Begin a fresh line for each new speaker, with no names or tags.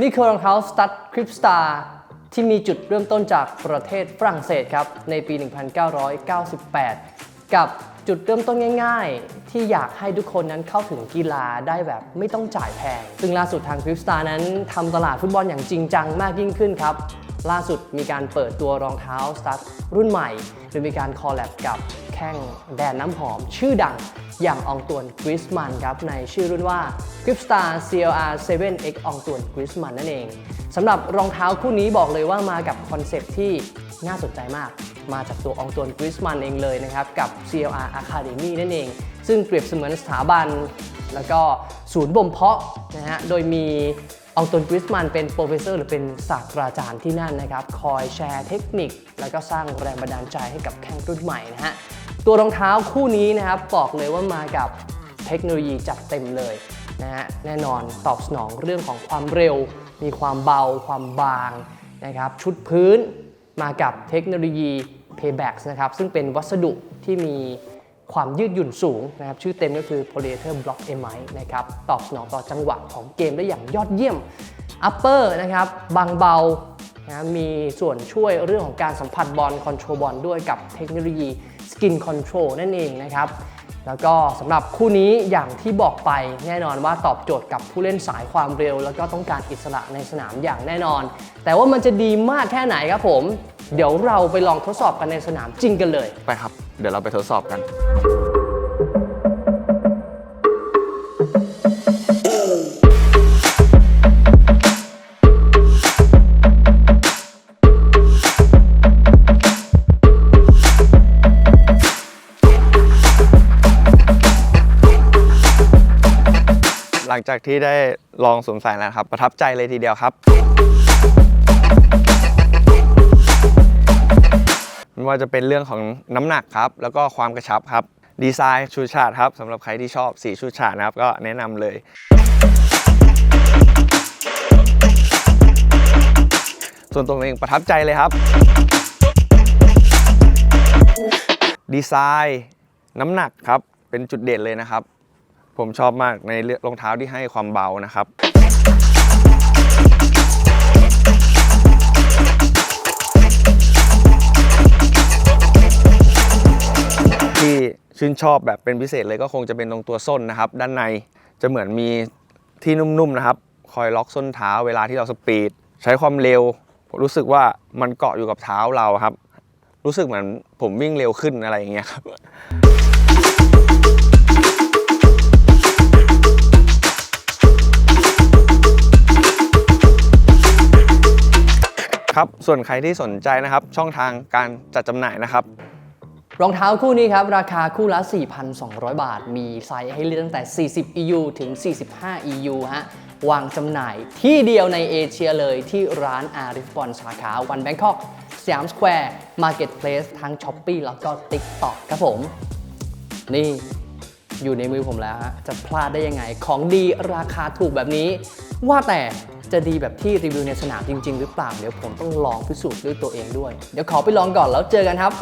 นี่คือรองเท้าสตั๊ดคริปสตาร์ที่มีจุดเริ่มต้นจากประเทศฝรั่งเศสครับ ในปี 1998 กับจุดเริ่มต้นง่ายๆ ที่อยากให้ทุกคนนั้นเข้าถึงกีฬาได้แบบไม่ต้องจ่ายแพง ซึ่งล่าสุดทางคริปสตาร์นั้นทำตลาดฟุตบอลอย่างจริงจังมากยิ่งขึ้นครับ ล่าสุดมีการเปิดตัวรองเท้าสตั๊ดรุ่นใหม่ โดยมีการคอลแลบกับ แข้งแดนน้ำหอม ชื่อดังอย่างอองตวนกริสมันครับในชื่อรุ่นว่า Gripstar CLR 7X อองตวนกริสมันนั่นเองสำหรับรองเท้าคู่นี้บอกเลยว่ามากับคอนเซปที่น่าสนใจมาก มาจากตัวอองตวนกริสมันเองเลยนะครับกับ CLR Academy นั่นเอง ซึ่งเปรียบเสมือนสถาบัน แล้วก็ศูนย์บ่มเพาะนะฮะโดยมีอองตวนกริสมันเป็นโปรเฟสเซอร์หรือเป็นศาสตราจารย์ที่นั่นนะครับ คอยแชร์เทคนิค แล้วก็สร้างแรงบันดาลใจให้กับแข้งรุ่นใหม่นะฮะ ตัวรองเท้าคู่นี้นะครับบอกเลยว่ามากับเทคโนโลยีจัดเต็มเลยนะฮะแน่นอนตอบสนองเรื่องของความเร็ว มีความเบา ความบางนะครับชุดพื้นมากับเทคโนโลยี Payback นะครับซึ่งเป็นวัสดุที่มีความยืดหยุ่นสูงนะครับชื่อเต็มก็คือ Polyether Block Amide นะครับตอบสนองต่อจังหวะของเกมได้อย่างยอดเยี่ยม Upper นะครับบางเบานะมีส่วนช่วยเรื่องของการสัมผัสบอลคอนโทรลบอลด้วยกับเทคโนโลยี Skin Control นั่นเองนะครับแล้วก็สำหรับคู่นี้อย่างที่บอกไปแน่นอนว่าตอบโจทย์กับผู้เล่นสายความเร็ว แล้วก็ต้องการอิสระในสนามอย่างแน่นอน แต่ว่ามันจะดีมากแค่ไหนครับผม เดี๋ยวเราไปลองทดสอบกันในสนามจริงกันเลย
ไปครับ เดี๋ยวเราไปทดสอบกัน ลังจากที่ได้ลองสวมใส่แล้วครับ ประทับใจเลยทีเดียวครับ ไม่ว่าจะเป็นเรื่องของน้ำหนักครับ แล้วก็ความกระชับครับ ดีไซน์ชูชาตครับสำหรับใครที่ชอบสีชูชาตนะครับ ก็แนะนำเลย ส่วนตัวเองประทับใจเลยครับ ดีไซน์น้ำหนักครับ เป็นจุดเด่นเลยนะครับ ผมชอบมากในรองเท้าที่ให้ความเบานะครับที่ชื่นชอบแบบเป็นพิเศษเลยก็คงจะเป็นตรงตัวส้นนะครับ ด้านในจะเหมือนมีที่นุ่มๆนะครับ คอยล็อกส้นเท้าเวลาที่เราสปีด ใช้ความเร็วผมรู้สึกว่ามันเกาะอยู่กับเท้าเราครับ รู้สึกเหมือนผมวิ่งเร็วขึ้นอะไรอย่างเงี้ยครับ ส่วนใครที่สนใจนะครับ ช่องทางการจัดจำหน่ายนะครับ
รองเท้าคู่นี้ครับ ราคาคู่ละ 4,200 บาท มีไซส์ให้เลือกตั้งแต่ 40 EU ถึง 45 EU ฮะวางจำหน่ายที่เดียวในเอเชียเลยที่ร้านอาริฟบอลสาขาวันแบงคอกสยามสแควร์มาร์เก็ตเพลสทั้ง s h อ p e e แล้วก็ TikTok ครับผม นี่อยู่ในมือผมแล้วฮะ จะพลาดได้ยังไง ของดีราคาถูกแบบนี้ ว่าแต่ จะดีแบบที่รีวิวในสนามจริง ๆ หรือเปล่า เดี๋ยวผมต้องลองพิสูจน์ด้วยตัวเองด้วย เดี๋ยวขอไปลองก่อนแล้วเจอกันครับ